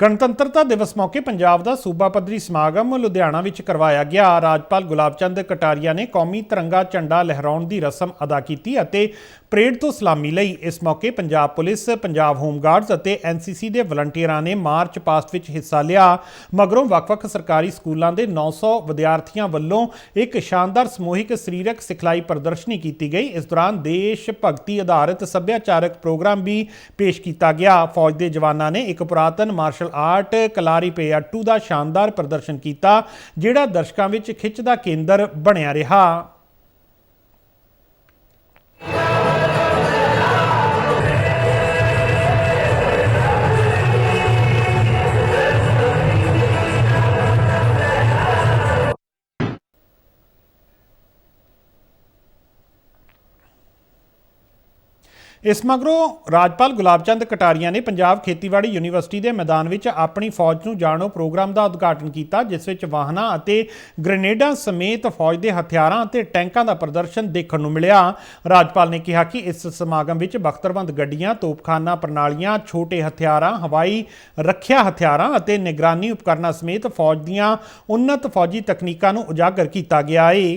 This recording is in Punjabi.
ਗਣਤੰਤਰਤਾ ਦਿਵਸ ਮੌਕੇ ਪੰਜਾਬ ਦਾ ਸੂਬਾ ਪੱਧਰੀ ਸਮਾਗਮ ਲੁਧਿਆਣਾ ਵਿੱਚ ਕਰਵਾਇਆ ਗਿਆ। ਰਾਜਪਾਲ ਗੁਲਾਬਚੰਦ ਕਟਾਰੀਆ ਨੇ ਕੌਮੀ ਤਿਰੰਗਾ ਝੰਡਾ ਲਹਿਰਾਉਣ ਦੀ ਰਸਮ ਅਦਾ ਕੀਤੀ ਅਤੇ ਪਰੇਡ ਤੋਂ ਸਲਾਮੀ ਲਈ ਇਸ ਮੌਕੇ Punjab police, Punjab home guards ਅਤੇ ਐਨਸੀਸੀ ਦੇ ਵਲੰਟੀਅਰਾਂ ਨੇ ਮਾਰਚ ਪਾਸਟ ਵਿੱਚ ਹਿੱਸਾ ਲਿਆ। ਮਗਰੋਂ ਵੱਖ-ਵੱਖ ਸਰਕਾਰੀ ਸਕੂਲਾਂ ਦੇ 900 ਵਿਦਿਆਰਥੀਆਂ ਵੱਲੋਂ ਇੱਕ ਸ਼ਾਨਦਾਰ ਸਮੂਹਿਕ ਸਰੀਰਕ ਸਿਖਲਾਈ ਪ੍ਰਦਰਸ਼ਨੀ ਕੀਤੀ ਗਈ। ਇਸ ਦੌਰਾਨ ਦੇਸ਼ ਭਗਤੀ ਆਧਾਰਿਤ ਸੱਭਿਆਚਾਰਕ ਪ੍ਰੋਗਰਾਮ ਵੀ ਪੇਸ਼ ਕੀਤਾ ਗਿਆ। ਫੌਜ ਦੇ ਜਵਾਨਾਂ ਨੇ ਇੱਕ ਪੁਰਾਤਨ martial martial art Kalaripayattu ਦਾ ਸ਼ਾਨਦਾਰ ਪ੍ਰਦਰਸ਼ਨ ਕੀਤਾ, ਜਿਹੜਾ ਦਰਸ਼ਕਾਂ ਵਿੱਚ ਖਿੱਚ ਦਾ ਕੇਂਦਰ ਬਣਿਆ ਰਿਹਾ। ਇਸ ਮਗਰੋਂ ਰਾਜਪਾਲ ਗੁਲਾਬਚੰਦ ਕਟਾਰੀਆ ਨੇ ਪੰਜਾਬ ਖੇਤੀਬਾੜੀ ਯੂਨੀਵਰਸਿਟੀ ਦੇ ਮੈਦਾਨ ਵਿੱਚ ਆਪਣੀ ਫੌਜ ਨੂੰ ਜਾਣੋ ਪ੍ਰੋਗਰਾਮ ਦਾ ਉਦਘਾਟਨ ਕੀਤਾ, ਜਿਸ ਵਿੱਚ ਵਾਹਨਾਂ ਅਤੇ ਗ੍ਰੇਨੇਡਾਂ ਸਮੇਤ ਫੌਜ ਦੇ ਹਥਿਆਰਾਂ ਅਤੇ ਟੈਂਕਾਂ ਦਾ ਪ੍ਰਦਰਸ਼ਨ ਦੇਖਣ ਨੂੰ ਮਿਲਿਆ। ਰਾਜਪਾਲ ਨੇ ਕਿਹਾ ਕਿ ਇਸ ਸਮਾਗਮ ਵਿੱਚ ਬਖਤਰਬੰਦ ਗੱਡੀਆਂ, ਤੋਪਖਾਨਾ ਪ੍ਰਣਾਲੀਆਂ, ਛੋਟੇ ਹਥਿਆਰਾਂ, ਹਵਾਈ ਰੱਖਿਆ ਹਥਿਆਰਾਂ ਅਤੇ ਨਿਗਰਾਨੀ ਉਪਕਰਨਾਂ ਸਮੇਤ ਫੌਜ ਦੀਆਂ ਉન્નਤ ਫੌਜੀ ਤਕਨੀਕਾਂ ਨੂੰ ਉਜਾਗਰ ਕੀਤਾ ਗਿਆ ਹੈ